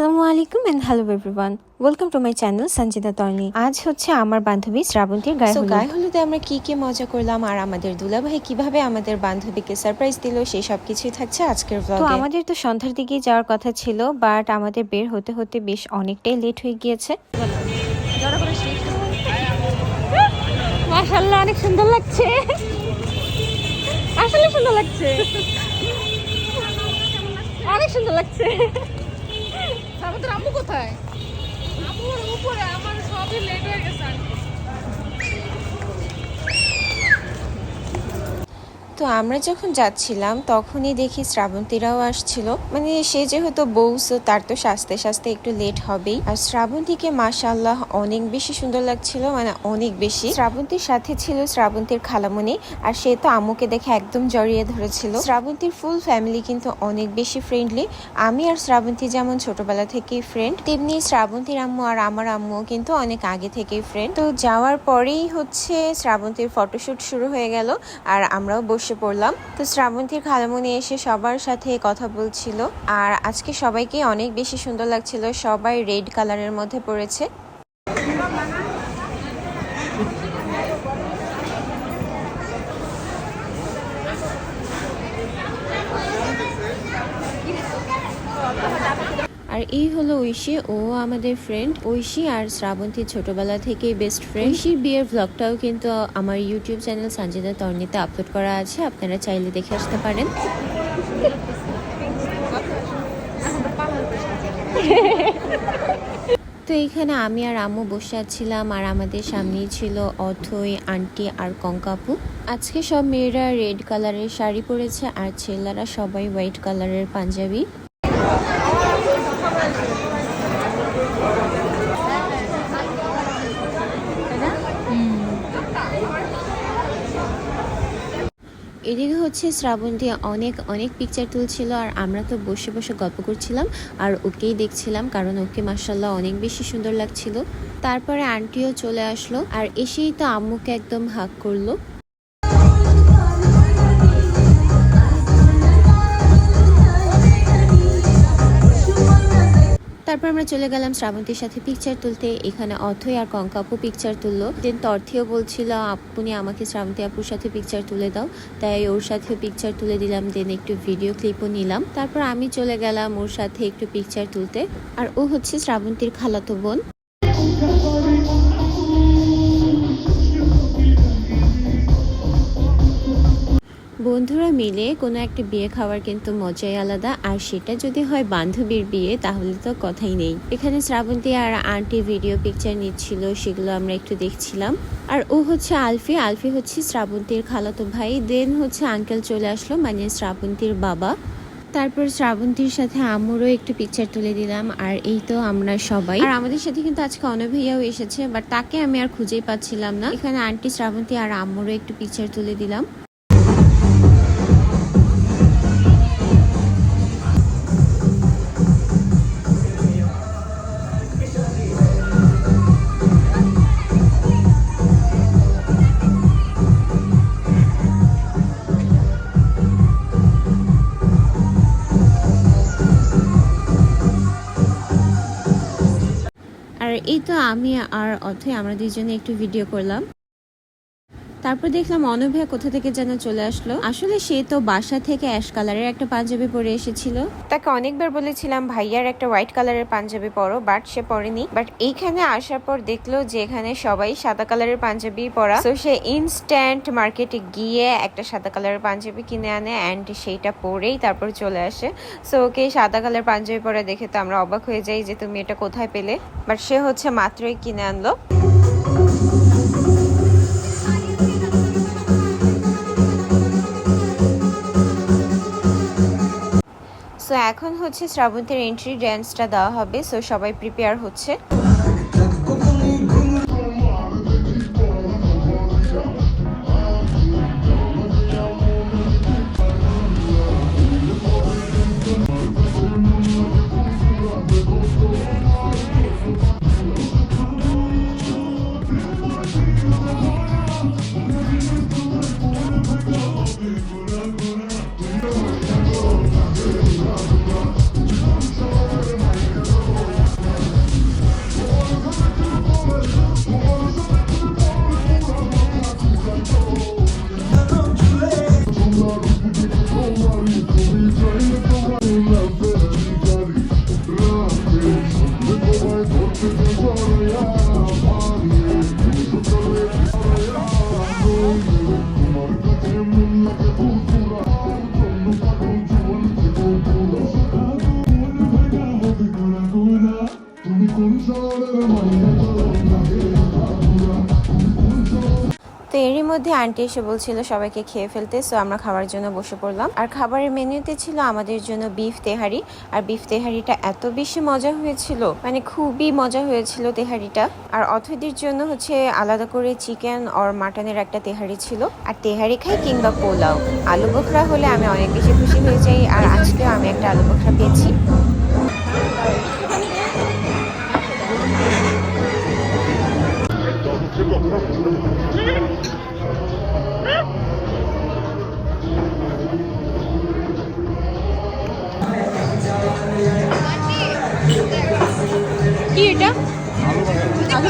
আসসালামু আলাইকুম and hello everyone welcome to my channel Sanjita Torni আজ হচ্ছে আমার বান্ধবী শ্রাবন্তীর গায়ে হলুদ। গায়ে হলুদে আমরা কি কি মজা করলাম আর আমাদের দুলাভাই কীভাবে আমাদের বান্ধবীকে সারপ্রাইজ দিল সেই সব কিছুই থাকছে আজকের ব্লগে তো আমাদের তো সন্ধ্যার দিকেই যাওয়ার কথা ছিল বাট আমাদের বের হতে হতে বেশ অনেকটাই লেট হয়ে গিয়েছে। মাশাআল্লাহ অনেক সুন্দর লাগছে। আসলে সুন্দর লাগছে। অনেক সুন্দর লাগছে। আমাদের আম্মু কোথায়? আম্মু উপরে আমার সবই লেট হয়ে গেছে তো আমরা যখন যাচ্ছিলাম, তখনই দেখি শ্রাবন্তীরাও আসছিল। মানে সে যেহেতু বউ, so তার তো সাজতে সাজতে একটু লেট হবেই। আর শ্রাবন্তীকে মাশাআল্লাহ অনেক বেশি সুন্দর লাগছিল মানে অনেক বেশি। শ্রাবন্তীর সাথে ছিল শ্রাবন্তীর খালামণি আর সে তো আম্মুকে দেখে একদম জড়িয়ে ধরেছিল। শ্রাবন্তীর ফুল ফ্যামিলি কিন্তু অনেক বেশি ফ্রেন্ডলি আমি আর শ্রাবন্তী যেমন ছোটবেলা থেকেই ফ্রেন্ড তেমনি শ্রাবন্তীর আম্মু আর আমার আম্মু কিন্তু অনেক আগে থেকেই ফ্রেন্ড তো যাওয়ার পরেই হচ্ছে শ্রাবন্তীর ফটোশুট শুরু হয়ে গেল, আর আমরাও বসে পড়লাম। তো শ্রাবন্তীর খালামুনি এসে সবার সাথে কথা বলছিল। আর আজকে সবাইকে অনেক বেশি সুন্দর লাগছিল। সবাই রেড কালারের মধ্যে পড়েছে। আর এই হলো ঐশী, ও আমাদের ফ্রেন্ড ঐশী আর শ্রাবন্তী ছোটবেলা থেকেই বেস্ট ফ্রেন্ড ঐশীর বিয়ের ব্লগটাও কিন্তু আমার ইউটিউব চ্যানেল সঞ্জিতা তর্নিতে আপলোড করা আছে, আপনারা চাইলে দেখে আসতে পারেন। তো এইখানে আমি আর আম্মু বসে আছিলাম, আর আমাদের সামনেই ছিল অথই, আন্টি আর কঙ্কাপু। আজকে সব মেয়েরা রেড কালারের শাড়ি পরেছে, আর ছেলেরা সবাই হোয়াইট কালারের পাঞ্জাবি। এদিকে হচ্ছে শ্রাবন্তী অনেক অনেক পিকচার তুলছিল আর আমরা তো বসে বসে গল্প করছিলাম আর ওকেই দেখছিলাম কারণ ওকে মার্শাল্লাহ অনেক বেশি সুন্দর লাগছিল। তারপরে আন্টিও চলে আসলো আর এসেই তো আম্মুকে একদম হাক করল। তারপর আমরা চলে গেলাম শ্রাবন্তীর সাথে পিকচার তুলতে। এখানে অথই আর কঙ্কাপু পিকচার তুললো। দেন তর্থিও বলছিল, আপনি আমাকে শ্রাবন্তী আপুর সাথে পিকচার তুলে দাও। তাই ওর সাথেও পিকচার তুলে দিলাম দেন একটু ভিডিও ক্লিপও নিলাম। তারপর আমি চলে গেলাম ওর সাথে একটু পিকচার তুলতে। আর ও হচ্ছে শ্রাবন্তীর খালাতো বোন। বন্ধুরা মিলে কোনো একটা বিয়ে খাওয়ার কিন্তু মজাই আলাদা। আর সেটা যদি হয় বান্ধবীর বিয়ে, তাহলে তো কথাই নেই। এখানে শ্রাবন্তী আর আন্টি ভিডিও পিকচার নিচ্ছিল, সেগুলো আমরা একটু দেখছিলাম। আর ও হচ্ছে আলফি আলফি হচ্ছে শ্রাবন্তীর খালাতো ভাই। দেন হচ্ছে আঙ্কেল চলে আসলো মানে শ্রাবন্তীর বাবা। তারপর শ্রাবন্তীর সাথে আমুরও একটু পিকচার তুলে দিলাম, আর এই তো আমরা সবাই। আর আমাদের সাথে কিন্তু আজকে অনভাইয়াও এসেছে বাট তাকে আমি আর খুঁজেই পাচ্ছিলাম না। এখানে আন্টি, শ্রাবন্তী আর আম্মুরও একটু পিকচার তুলে দিলাম। তো আমি আর অথে আমরা দুজনে একটু ভিডিও করলাম। তারপর দেখলাম অনভ্যা কোথা থেকে যেন চলে আসলো। আসলে সে তো বাসা থেকে অ্যাশ কালারের একটা পাঞ্জাবি পরে এসেছিল। তাকে অনেকবার বলেছিলাম, ভাইয়ার একটা হোয়াইট কালারের পাঞ্জাবি পরো, বাট সে পরেনি। বাট এইখানে আসার পর দেখল যে এখানে সবাই সাদা কালারের পাঞ্জাবি পরা। তো সে ইনস্ট্যান্ট মার্কেটে গিয়ে একটা সাদা কালারের পাঞ্জাবি কিনে আনে অ্যান্ড সেইটা পরেই তারপর চলে আসে। সো ওকে সাদা কালার পাঞ্জাবি পরা দেখে তো আমরা অবাক হয়ে যাই যে, তুমি এটা কোথায় পেলে? বাট সে হচ্ছে মাত্রই কিনে আনলো। সো এখন হচ্ছে শ্রাবন্তীর এন্ট্রি ড্যান্সটা দেওয়া হবে। সো সবাই প্রিপেয়ার হচ্ছে। আন্টি এসে বলছিল সবাইকে খেয়ে ফেলতে সো আমরা খাওয়ার জন্য বসে পড়লাম। আর খাবারের মেনুতে ছিল আমাদের জন্য বিফ তেহারি। আর বিফ তেহারিটা এত বেশি মজা হয়েছিল মানে খুবই মজা হয়েছিল তেহারিটা। আর অথৈদের জন্য হচ্ছে আলাদা করে চিকেন আর মাটনের একটা তেহারি ছিল। আর তেহারি খাই কিংবা পোলাও। আলু বোখরা হলে আমি অনেক বেশি খুশি হয়ে যাই, আর আজকেও আমি একটা আলু বোখরা পেয়েছি। কি এটা? আলু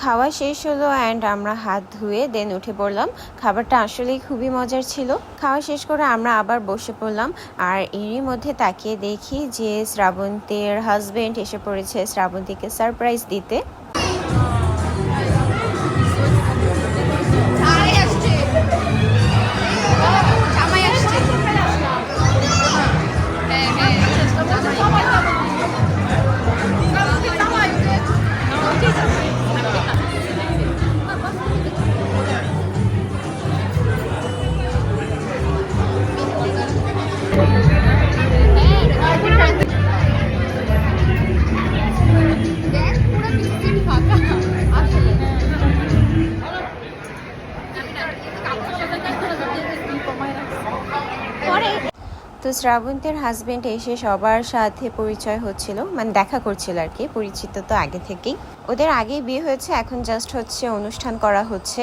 খাওয়া শেষ হলো অ্যান্ড আমরা হাত ধুয়ে দেন উঠে পড়লাম। খাবারটা আসলেই খুবই মজার ছিল। খাওয়া শেষ করে আমরা আবার বসে পড়লাম। আর এরই মধ্যে তাকিয়ে দেখি যে শ্রাবন্তীর হাজবেন্ড এসে পড়েছে শ্রাবন্তীকে সারপ্রাইজ দিতে। তো শ্রাবন্তের হাজবেন্ড এসে সবার সাথে পরিচয় হচ্ছিল মানে দেখা করছিল আর কি, পরিচিত তো আগে থেকেই। ওদের আগেই বিয়ে হয়েছে, এখন জাস্ট হচ্ছে অনুষ্ঠান করা হচ্ছে।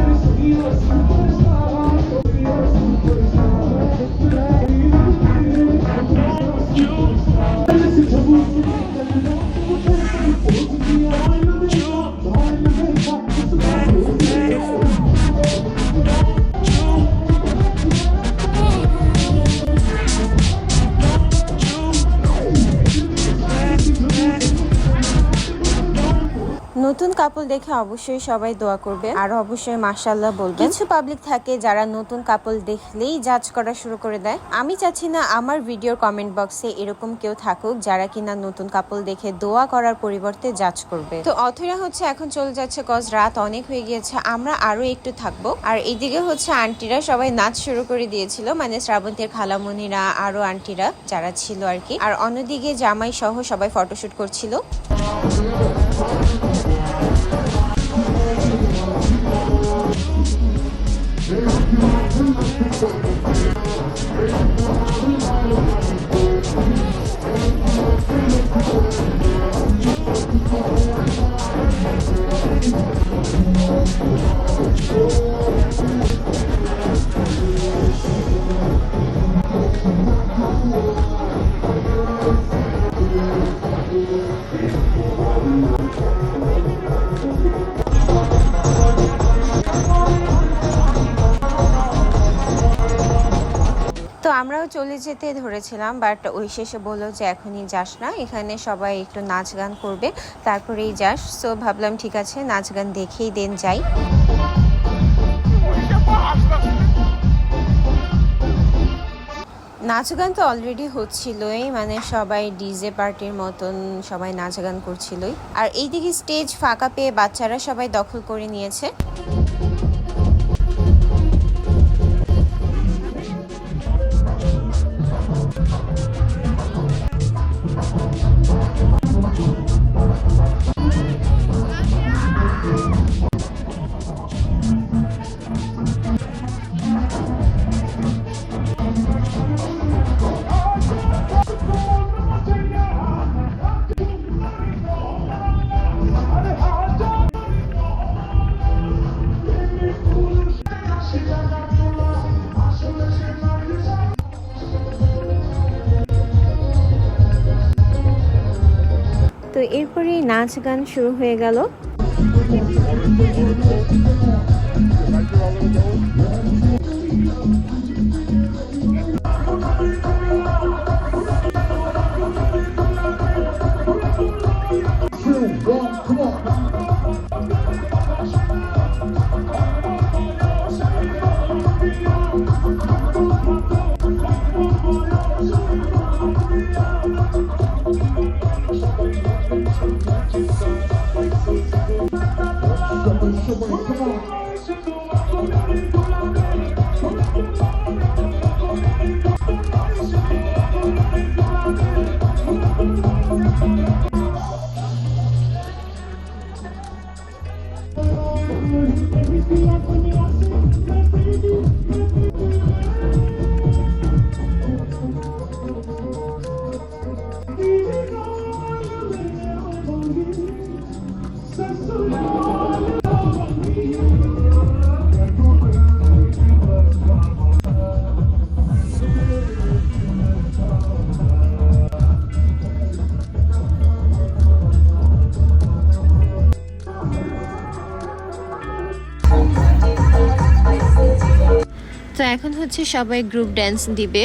নতুন কাপল দেখে অবশ্যই সবাই দোয়া করবে আর অবশ্যই মাশাল্লাহ বলবে কিছু পাবলিক থাকে যারা নতুন কাপল দেখলেই জাজ করা শুরু করে দেয়। আমি চাচ্ছি না আমার ভিডিওর কমেন্ট বক্সে এরকম কেউ থাকুক যারা কিনা নতুন কাপল দেখে দোয়া করার পরিবর্তে জাজ করবে। তো অথরা হচ্ছে এখন চলে যাচ্ছে কজ রাত অনেক হয়ে গিয়েছে, আমরা আরও একটু থাকব। আর এইদিকে হচ্ছে আন্টিরা সবাই নাচ শুরু করে দিয়েছিল মানে শ্রাবন্তের খালামণিরা আরও আন্টিরা যারা ছিল আর কি। আর অন্যদিকে জামাই সহ সবাই ফটোশুট করছিল। তো আমরাও চলে যেতে ধরেছিলাম বাট ওই শেষে বলল যে এখনই যাস না, এখানে সবাই একটু নাচ গান করবে, তারপরেই যাস। সো ভাবলাম ঠিক আছে, নাচ গান দেখেই দেন যাই। নাচ গান তো অলরেডি হচ্ছিলই মানে সবাই ডিজে পার্টির মতন সবাই নাচ গান করছিলই। আর এইদিকে স্টেজ ফাঁকা পেয়ে বাচ্চারা সবাই দখল করে নিয়েছে। নাচ গান শুরু হয়ে গেল। হচ্ছে সবাই গ্রুপ ড্যান্স দিবে।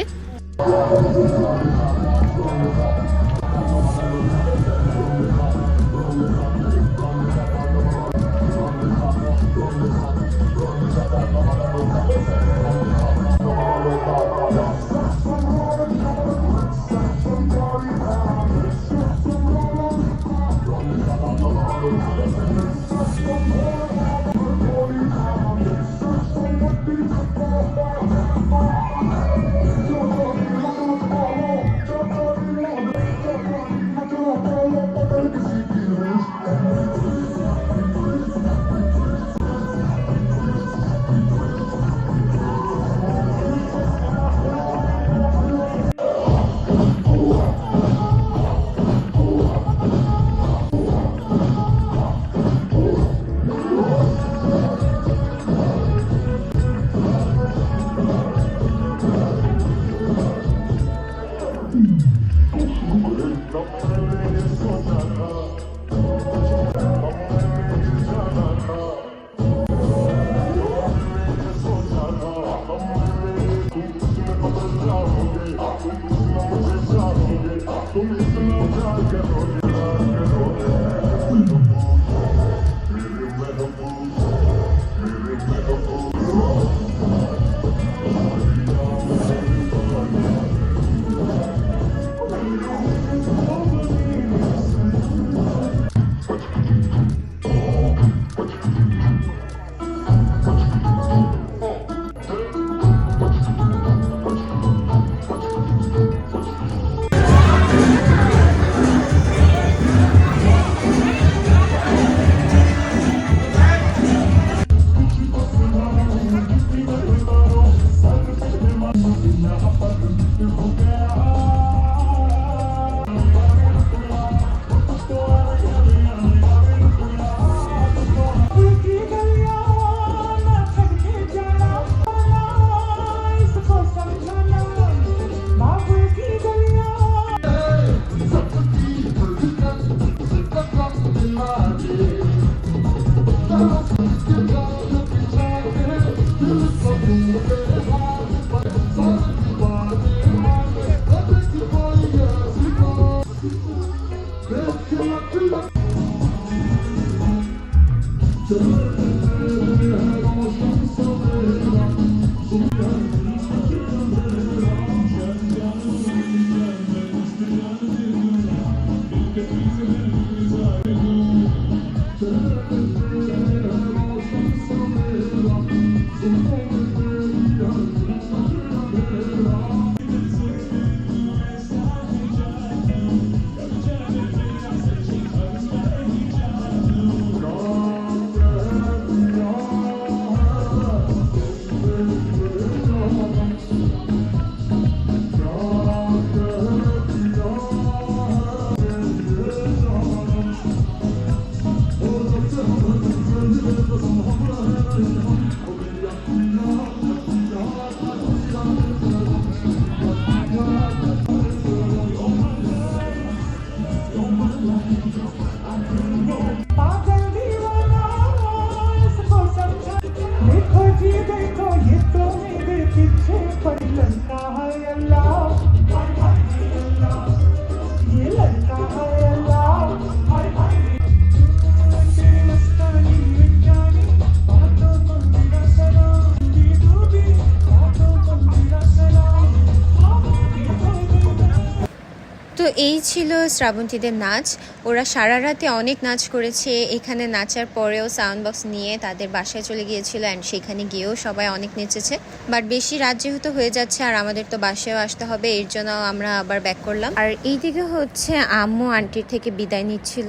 এই ছিল শ্রাবন্তীদের নাচ। ওরা সারা রাতে অনেক নাচ করেছে। এখানে নাচার পরেও সাউন্ড বক্স নিয়ে তাদের বাসায় চলে গিয়েছিল অ্যান্ড সেখানে গিয়েও সবাই অনেক নেচেছে। বাট বেশি রাত যেহেতু হয়ে যাচ্ছে আর আমাদের তো বাসায়ও আসতে হবে, এর জন্য আমরা আবার ব্যাক করলাম। আর এইদিকে হচ্ছে আম্মু আন্টির থেকে বিদায় নিচ্ছিল।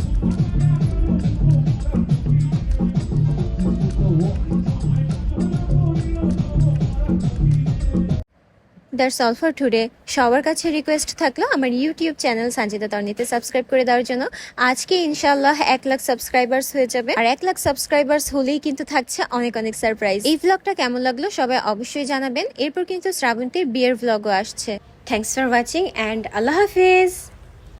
That's all for today সবার কাছে রিকোয়েস্ট থাকল আমার ইউটিউব চ্যানেল সঞ্জিতা তর্নিতে সাবস্ক্রাইব করে দেওয়ার জন্য। আজকে ইনশাল্লাহ এক লাখ সাবস্ক্রাইবার্স হয়ে যাবে। আর এক লাখ সাবস্ক্রাইবার্স হলেই কিন্তু থাকছে অনেক অনেক সারপ্রাইজ এই ভ্লগটা কেমন লাগল সবাই অবশ্যই জানাবেন। এরপর কিন্তু শ্রাবন্তীর বিয়ের ভ্লগও আসছে। থ্যাংকস ফর ওয়াচিং অ্যান্ড আল্লাহ হাফিজ।